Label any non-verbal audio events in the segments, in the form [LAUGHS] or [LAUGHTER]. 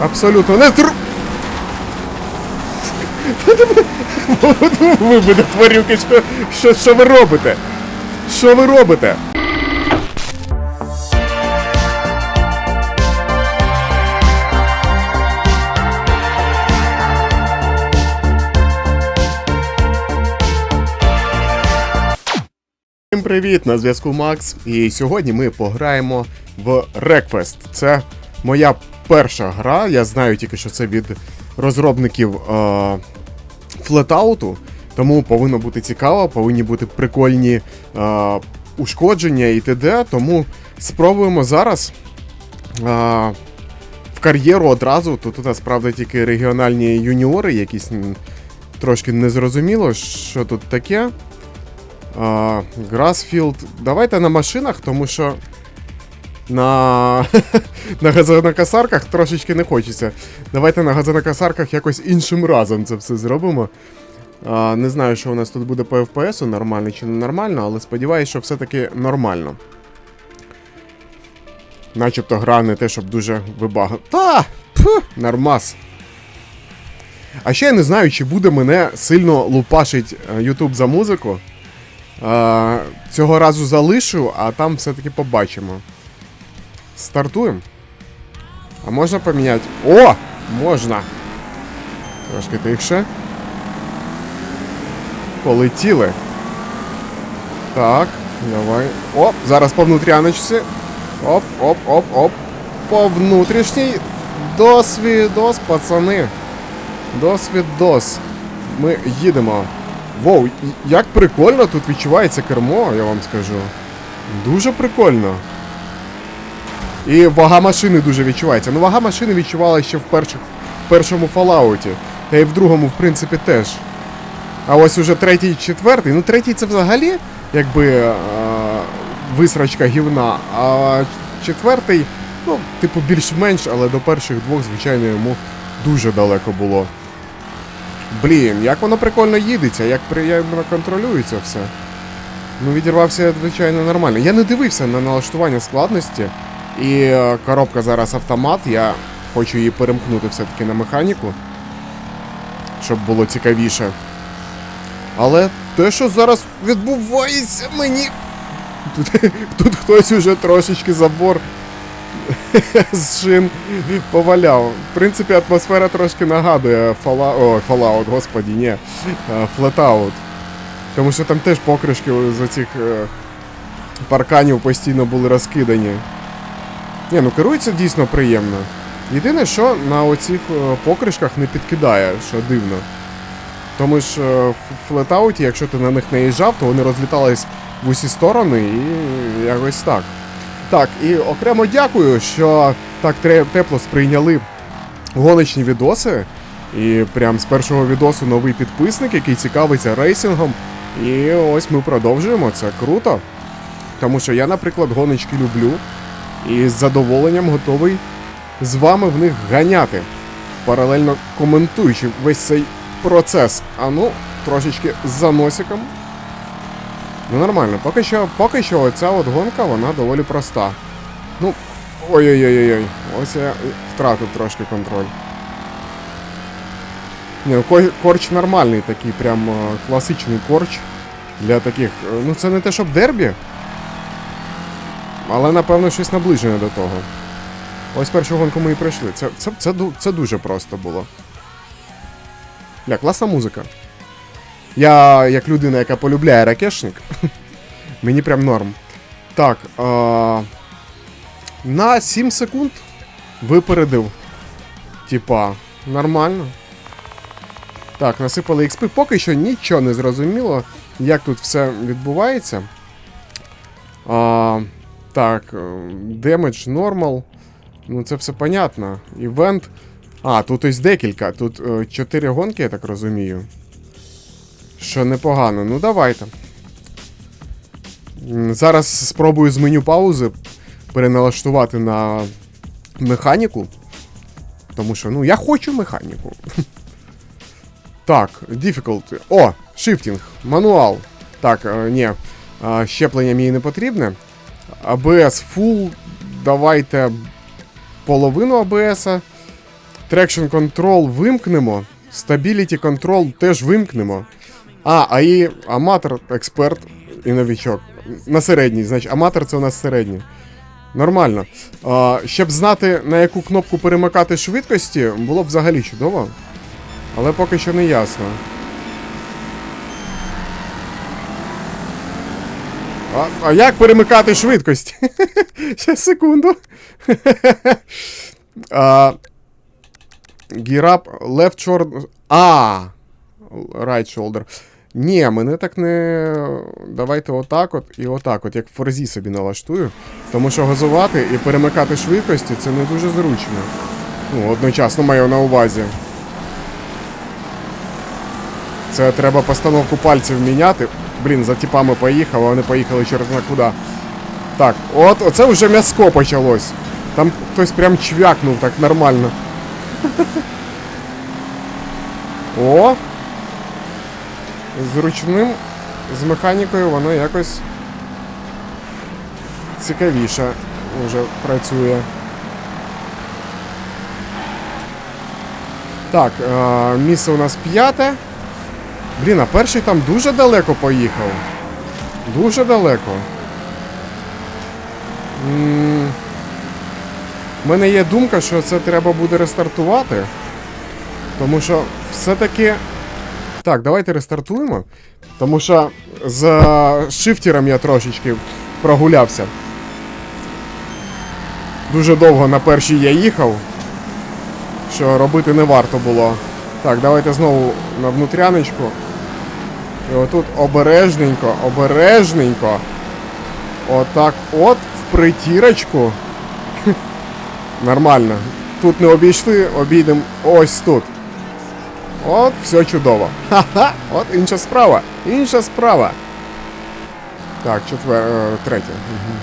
Абсолютно не тру. [LAUGHS] Ви буде тварюки, що, що, що ви робите? Що ви робите? Всім привіт! На зв'язку Макс. І сьогодні ми пограємо в Request. Це моя перша гра. Я знаю тільки, що це від розробників е- Flatout, тому повинно бути цікаво, повинні бути прикольні е- ушкодження і т.д. Тому спробуємо зараз. Е- в кар'єру одразу. Тут у нас, правда, тільки регіональні юніори, якісь трошки незрозуміло, що тут таке. Грасфілд. Давайте на машинах, тому що на, [LAUGHS] на газонокосарках трошечки не хочеться. Давайте на газонокосарках якось іншим разом це все зробимо. А, не знаю, що у нас тут буде по FPS, нормально чи не нормально, але сподіваюся, що все-таки нормально. Начебто гра не те, щоб дуже вибага. Та! Пф, нормас. А ще я не знаю, чи буде мене сильно лупашить е, YouTube за музику. Цього разу залишу, а там все-таки побачимо. Стартуємо. А можна поміняти. О! Можна! Трошки тихше. Полетіли. Так, давай. Оп, зараз по внутряночці. Оп, оп, оп, оп. По внутрішній. Досвідос, пацани. Досвідос. Ми їдемо. Воу, як прикольно тут відчувається кермо, я вам скажу. Дуже прикольно. І вага машини дуже відчувається. Ну, вага машини відчувала ще в перших, в першому Fallout. Та й в другому, в принципі, теж. А ось уже третій, четвертий. Ну, третій це взагалі, якби е- висрачка гівна. А четвертий, ну, типу, більш-менш, але до перших двох, звичайно, йому дуже далеко було. Блін, як воно прикольно їдеться, як приємно контролюється все. Ну, відірвався, звичайно, нормально. Я не дивився на налаштування складності. І е, коробка зараз автомат, я хочу її перемкнути все-таки на механіку, щоб було цікавіше. Але те, що зараз відбувається, мені. Тут, [LAUGHS] тут хтось уже трошечки забор [LAUGHS] з шин поваляв. В принципі, атмосфера трошки нагадує Fallout, о, Fallout, господі, ні. е, Flatout. Тому що там теж покришки з оцих е, парканів постійно були розкидані. Ні, ну керується дійсно приємно. Єдине, що на оцих е, покришках не підкидає, що дивно. Тому ж е, в флетауті, якщо ти на них наїжджав, то вони розлітались в усі сторони і якось так. Так, і окремо дякую, що так тепло сприйняли гоночні відоси. І прям з першого відосу новий підписник, який цікавиться рейсингом. І ось ми продовжуємо, це круто. Тому що я, наприклад, гоночки люблю і з задоволенням готовий з вами в них ганяти, паралельно коментуючи весь цей процес. А ну, трошечки з заносиком. Ну нормально, поки що, поки що оця от гонка, вона доволі проста. Ну, ой-ой-ой-ой, ось я втратив трошки контроль. Ні, ну, корч нормальний, такий прям е, класичний корч для таких. е, Ну це не те, щоб дербі. Але напевно щось наближене до того. Ось першу гонку ми і пройшли. Це, це, це, це дуже просто було. Бля, класна музика. Я, як людина, яка полюбляє ракешник, [LAUGHS] мені прям норм. Так. А... На 7 секунд випередив. Типа, нормально. Так, насипали XP. Поки що нічого не зрозуміло, як тут все відбувається. А, так, е, damage normal. Ну, це все понятно. Івент. А, тут ось декілька. Тут 4 гонки, я так розумію. Що непогано. Ну, давайте. Зараз спробую з меню паузи переналаштувати на механіку. Тому що, ну, я хочу механіку. [LAUGHS] Так, difficulty. О, shifting, мануал. Так, е, ні. е, Щеплення мені не потрібне. ABS full. Давайте половину ABS. Traction Control вимкнемо. Stability Control теж вимкнемо. А, а і аматор, експерт і новічок. На середній, значить, аматор це у нас середній. Нормально. А, щоб знати, на яку кнопку перемикати швидкості, було б взагалі чудово. Але поки що не ясно. А, а як перемикати швидкості? [LAUGHS] Ще секунду. [LAUGHS] а, up, left shoulder. А! Right shoulder. Ні, мене так не. Давайте отак от і отак, от, як в форзі собі налаштую. Тому що газувати і перемикати швидкості це не дуже зручно. Ну, одночасно маю на увазі. Це треба постановку пальців міняти. Блін, за типами поїхав, а вони поїхали через на куди. Так, от оце вже м'яско почалось. Там хтось прям чвякнув так нормально. [LAUGHS] О! З ручним, з механікою воно якось цікавіше вже працює. Так, е, місце у нас п'яте. Блін, а перший там дуже далеко поїхав. Дуже далеко. У мене є думка, що це треба буде рестартувати. Тому що все-таки. Так, давайте рестартуємо. Тому що з шифтером я трошечки прогулявся. Дуже довго на першій я їхав. Що робити не варто було. Так, давайте знову на внутряночку. І отут обережненько, обережненько. Отак от в притірочку. [LAUGHS] Нормально. Тут не обійшли, обійдемо ось тут. От, все чудово. [LAUGHS] Ха-ха! От інша справа. Інша справа. Так, четвер... е, третє. Угу.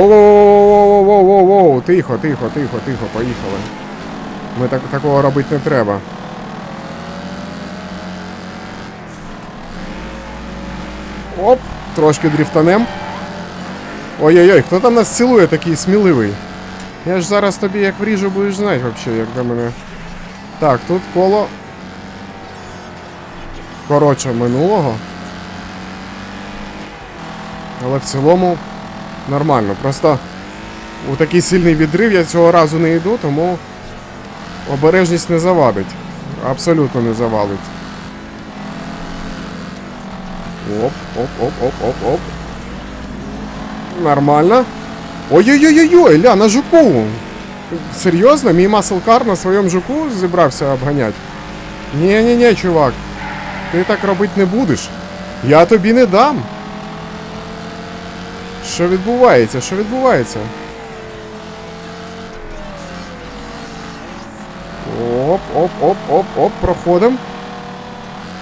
Воу-воу-воу-воу-воу-воу-воу. Тихо, тихо, тихо, тихо, поїхали. Ми так, такого робити не треба. Оп, трошки дріфтанем. Ой-ой-ой, хто там нас цілує такий сміливий? Я ж зараз тобі як вріжу будеш знати взагалі, як до мене. Так, тут коло. Коротше, минулого. Але в цілому нормально. Просто у такий сильний відрив я цього разу не йду, тому обережність не завадить. Абсолютно не завадить. Оп, оп, оп, оп, оп, оп. Нормально. Ой-ой-ой-ой, ля, на жуку. Серйозно? Мій маслкар на своєму жуку зібрався обганяти? Ні-ні-ні, чувак. Ти так робити не будеш. Я тобі не дам. Що відбувається? Що відбувається? Оп, оп, оп, оп, оп, проходимо.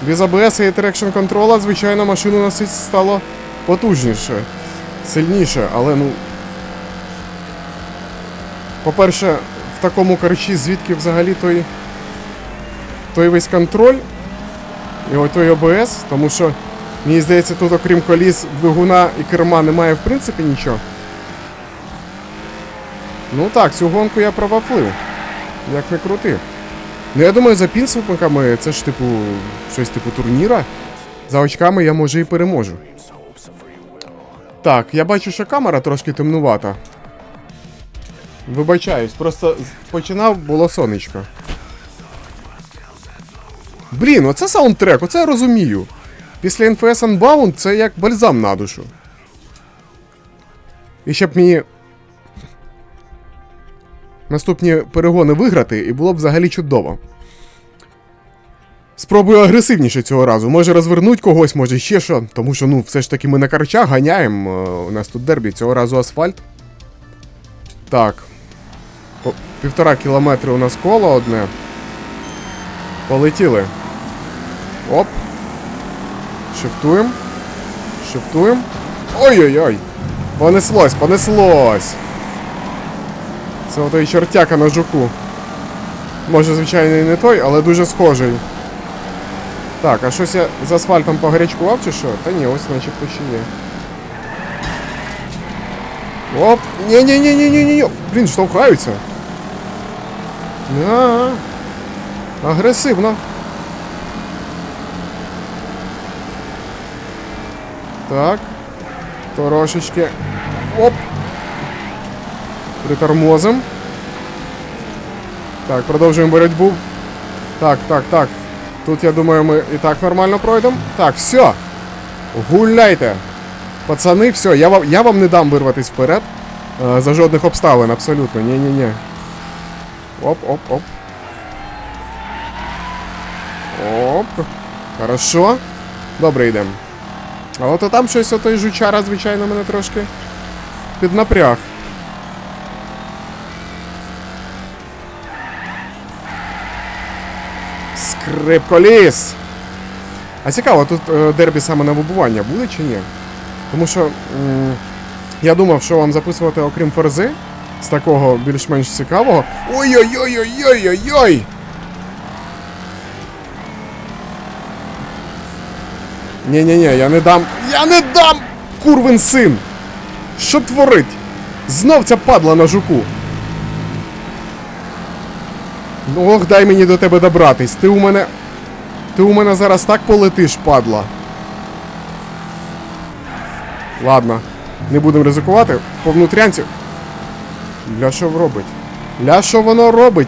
Без АБС і трекшн контрола, звичайно, машину носить стало потужніше, сильніше, але ну. По-перше, в такому корчі звідки взагалі той. той весь контроль і той ОБС, тому що, мені здається, тут окрім коліс, двигуна і керма немає в принципі нічого. Ну так, цю гонку я провафлив. Як не крути. Ну я думаю, за підсумками це ж типу щось типу турніра. За очками я може і переможу. Так, я бачу, що камера трошки темнувата. Вибачаюсь, просто починав було сонечко. Блін, оце саундтрек, оце я розумію. Після NFS Unbound це як бальзам на душу. І щоб мені наступні перегони виграти, і було б взагалі чудово. Спробую агресивніше цього разу. Може розвернуть когось, може ще що. Тому що, ну, все ж таки ми на карчах ганяємо. е, У нас тут дербі, цього разу асфальт. Так. Півтора кілометри у нас коло одне. Полетіли. Оп. Шифтуємо. Шифтуємо. Ой-ой-ой! Понеслось, понеслось! Це отой чортяка на жуку. Може, звичайно, і не той, але дуже схожий. Так, а щось я з асфальтом погарячкував чи що? Та ні, ось начебто ще є. Оп! Ні-ні-ні-ні-ні-ні! Блін, штовхаються. А, агресивно. Так. Трошечки. Оп. Притормозим. Так, продовжуємо боротьбу. Так, так, так. Тут, я думаю, ми і так нормально пройдемо. Так, все. Гуляйте. Пацани, все, я вам, я вам не дам вирватись вперед. е, за жодних обставин, абсолютно. Ні-ні-ні. Оп, оп, оп. Оп. Хорошо. Добре йдемо. А от там щось отой жучара, звичайно, мене трошки піднапряг. Скрипколіс! А цікаво, тут е, дербі саме на вибування буде чи ні? Тому що я думав, що вам записувати, окрім ферзи, з такого більш-менш цікавого. Ой-ой-ой-ой-ой-ой-ой! Ні-ні-ні, я не дам. Я не дам! Курвин син! Що творить? Знов ця падла на жуку. Ох, дай мені до тебе добратись. Ти у мене. Ти у мене зараз так полетиш, падла. Ладно, не будемо ризикувати. По внутрянці. Ля що робить? Ля що воно робить?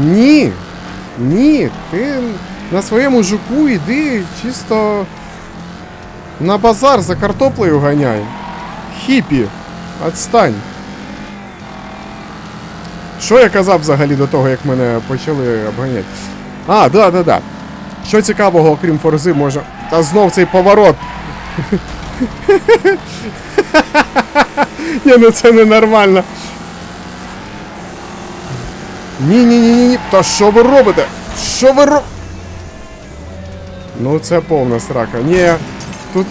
Ні. Ні. Ти на своєму жуку йди чисто на базар за картоплею ганяй. Хіпі. Отстань. Що я казав взагалі до того, як мене почали обганяти? А, да, да, да. Що цікавого, окрім форзи, може. Та знов цей поворот. [LAUGHS] Ні, ну це ненормально. Ні-ні-ні-ні. Та що ви робите? Що ви робите? Ну це повна срака. Ні. Тут.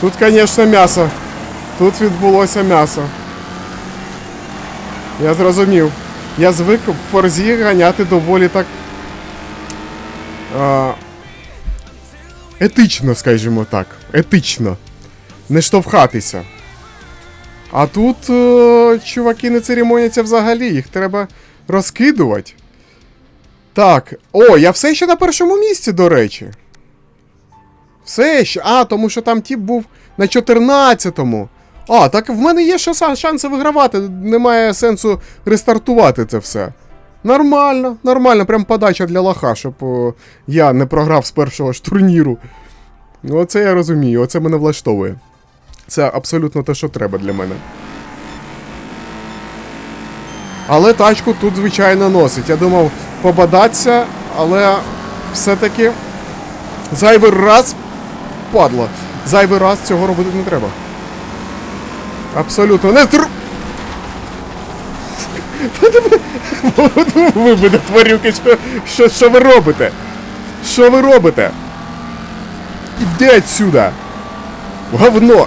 Тут, звісно, м'ясо. Тут відбулося м'ясо. Я зрозумів. Я звик в форзі ганяти доволі так. А, етично, скажімо так. Етично. Не штовхатися. А тут е, чуваки не церемоняться взагалі, їх треба розкидувати. Так. О, я все ще на першому місці, до речі. Все ще. А, тому що там тип був на 14-му. А, так в мене є ще шанси вигравати. Немає сенсу рестартувати це все. Нормально, нормально, прям подача для лоха, щоб о, я не програв з першого ж турніру. Ну, оце я розумію, оце мене влаштовує. Це абсолютно те, що треба для мене. Але тачку тут, звичайно, носить. Я думав побадатися, але все-таки зайвий раз падла. Зайвий раз цього робити не треба. Абсолютно не тру. [LAUGHS] Ви буде тварюки, що, що, що ви робите? Що ви робите? Іди отсюда! Говно!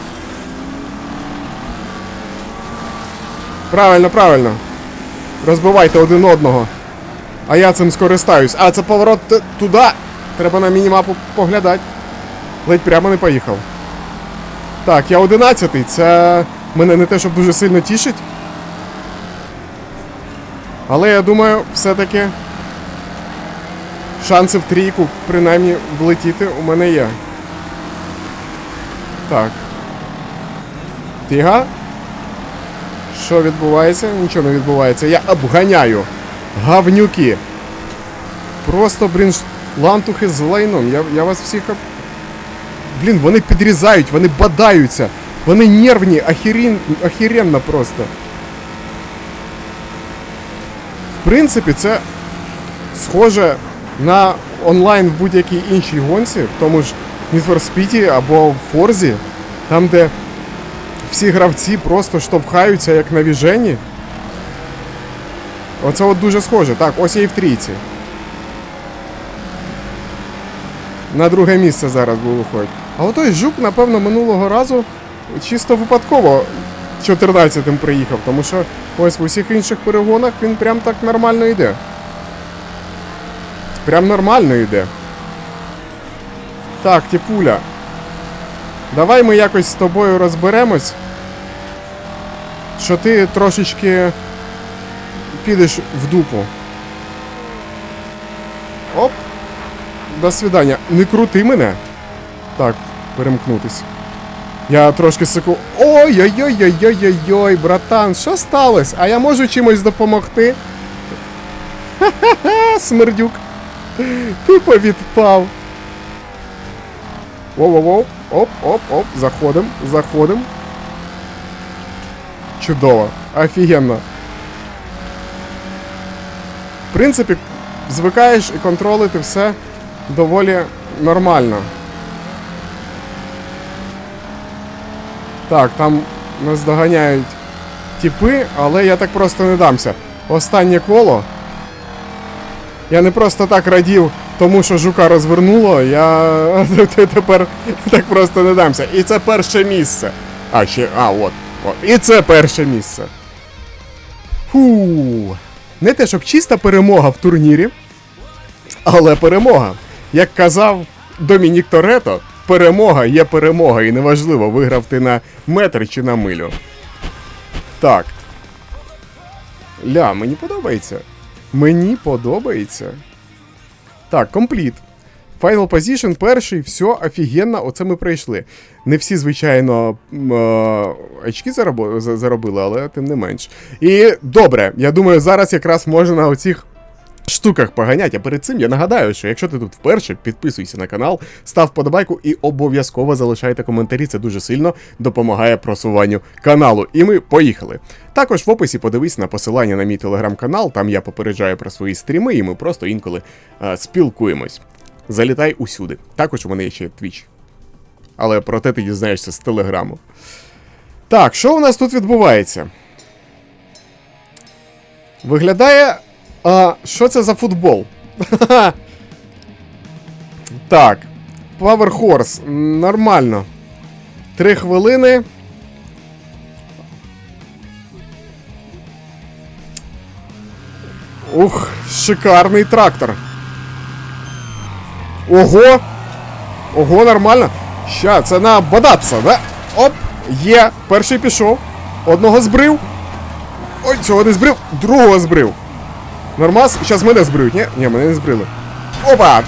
Правильно, правильно. Розбивайте один одного. А я цим скористаюсь. А, це поворот туди. Треба на мінімапу поглядати. Ледь прямо не поїхав. Так, я одинадцятий. Це мене не те, щоб дуже сильно тішить. Але я думаю, все-таки шанси в трійку, принаймні, влетіти у мене є. Так. Тига? Що відбувається? Нічого не відбувається. Я обганяю. Гавнюки. Просто, блін, лантухи з лайном. Я, я вас всіх. Блін, вони підрізають, вони бадаються. Вони нервні, ахірін... ахіренно просто. В принципі, це схоже на онлайн в будь-якій іншій гонці, в тому ж Need for Speed або в Форзі, там, де всі гравці просто штовхаються як на віжені. Оце от дуже схоже. Так, ось я і в трійці. На друге місце зараз був виходить. А отой жук, напевно, минулого разу чисто випадково 14-м приїхав, тому що ось в усіх інших перегонах він прям так нормально йде. Прям нормально йде. Так, Тіпуля. Давай ми якось з тобою розберемось. Що ти трошечки підеш в дупу. Оп. До свидання. Не крути мене. Так, перемкнутись. Я трошки секу. Ой-ой-ой-ой-ой-ой, братан, що сталося? А я можу чимось допомогти? Ха-ха-ха, смердюк. Тупо відпав. Воу-воу-воу. Оп, оп, оп. Заходим, заходим. Чудово. Офігенно. В принципі, звикаєш і контролити все доволі нормально. Так, там нас доганяють тіпи, але я так просто не дамся. Останнє коло. Я не просто так радів, тому що жука розвернуло, я [LAUGHS] тепер так просто не дамся. І це перше місце. А, ще. А, от. от. І це перше місце. Фу. Не те, щоб чиста перемога в турнірі, але перемога. Як казав Домінік Торетто, перемога є перемога, і неважливо, виграв ти на метр чи на милю. Так. Ля, мені подобається. Мені подобається. Так, компліт. Final Position перший, все, офігенно, оце ми пройшли. Не всі, звичайно, е, очки заробили, але тим не менш. І добре, я думаю, зараз якраз можна на оцих штуках поганять. А перед цим я нагадаю, що якщо ти тут вперше, підписуйся на канал, став подобайку і обов'язково залишайте коментарі. Це дуже сильно допомагає просуванню каналу. І ми поїхали. Також в описі подивись на посилання на мій телеграм-канал, там я попереджаю про свої стріми, і ми просто інколи е, спілкуємось. Залітай усюди. Також у мене є ще твіч. Але про те ти дізнаєшся з телеграму. Так, що у нас тут відбувається? Виглядає. А, що це за футбол? [LAUGHS] так. Power Horse. Нормально. Три хвилини. Ух, шикарний трактор. Ого! Ого, нормально. Ща, це на бодаться, да? Оп, є. Перший пішов. Одного збрив. Ой, цього не збрив, другого збрив. Нормас, зараз мене збриють, ні? Ні, мене не збрили. Опа!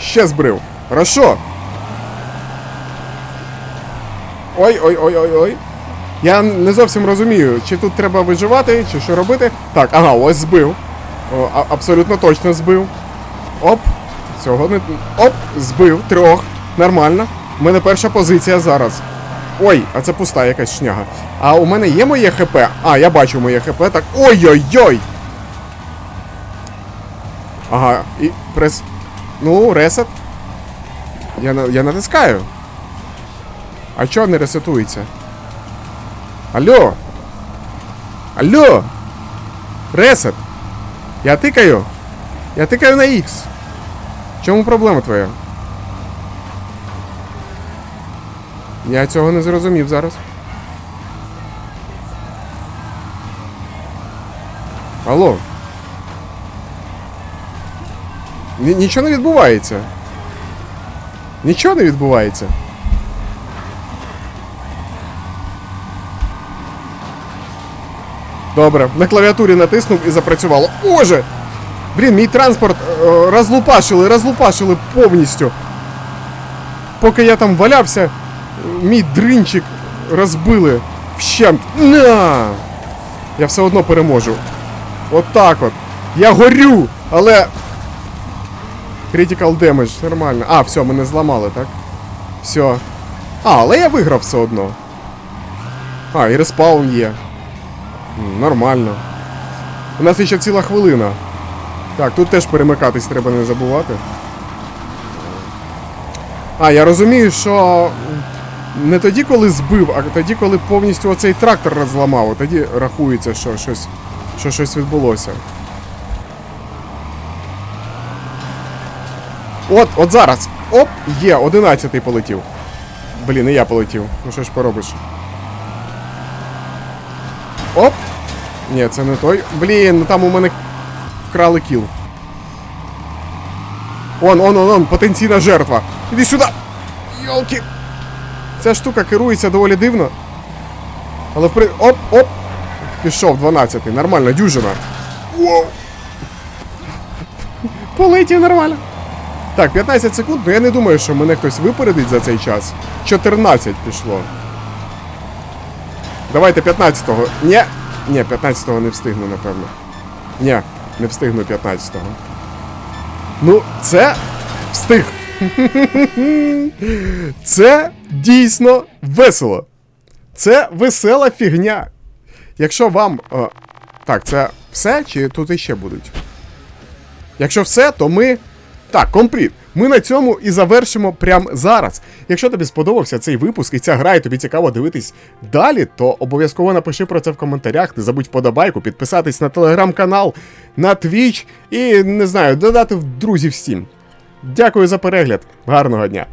Ще збрив. Хорошо. Ой, ой, ой, ой, ой. Я не зовсім розумію, чи тут треба виживати, чи що робити. Так, ага, ось збив. О, а- абсолютно точно збив. Оп. Цього не. Оп, збив. Трьох. Нормально. У мене перша позиція зараз. Ой, а це пуста якась шняга. А у мене є моє ХП? А, я бачу моє ХП, так. Ой-ой-ой! Ага, і прес. Ну, ресет. Я, я натискаю. А чого не ресетується? Алло? Алло? Ресет. Я тикаю. Я тикаю на X. Чому проблема твоя? Я цього не зрозумів зараз. Алло. Ні- нічого не відбувається. Нічого не відбувається. Добре, на клавіатурі натиснув і запрацювало. Боже! Блін, мій транспорт е, розлупашили, розлупашили повністю. Поки я там валявся, мій дринчик розбили вщент. На! Я все одно переможу. От так от. Я горю, але. Critical damage, нормально. А, все, мене зламали, так? Все. А, але я виграв все одно. А, і респаун є. Нормально. У нас ще ціла хвилина. Так, тут теж перемикатись треба не забувати. А, я розумію, що не тоді, коли збив, а тоді, коли повністю оцей трактор розламав, тоді рахується, що щось, що щось відбулося. От, от зараз. Оп, є, одинадцятий полетів. Блін, і я полетів. Ну що ж поробиш? Оп! Ні, це не той. Блін, ну там у мене вкрали кіл. Он, он, он, он, потенційна жертва. Іди сюди! Йолки! Ця штука керується доволі дивно. Але в при... Оп, оп! Пішов, 12-й. Нормально, дюжина. Воу. Полетів нормально. Так, 15 секунд, ну я не думаю, що мене хтось випередить за цей час. 14 пішло. Давайте 15-го. Ні. Ні, 15-го не встигну, напевно. Ні, не встигну 15-го. Ну, це встиг. [LAUGHS] Це дійсно весело. Це весела фігня. Якщо вам. Е, так, це все, чи тут іще будуть? Якщо все, то ми. Так, компліт. Ми на цьому і завершимо прямо зараз. Якщо тобі сподобався цей випуск і ця гра, і тобі цікаво дивитись далі, то обов'язково напиши про це в коментарях. Не забудь вподобайку, підписатись на телеграм-канал, на твіч і не знаю, додати в друзів всім. Дякую за перегляд. Гарного дня!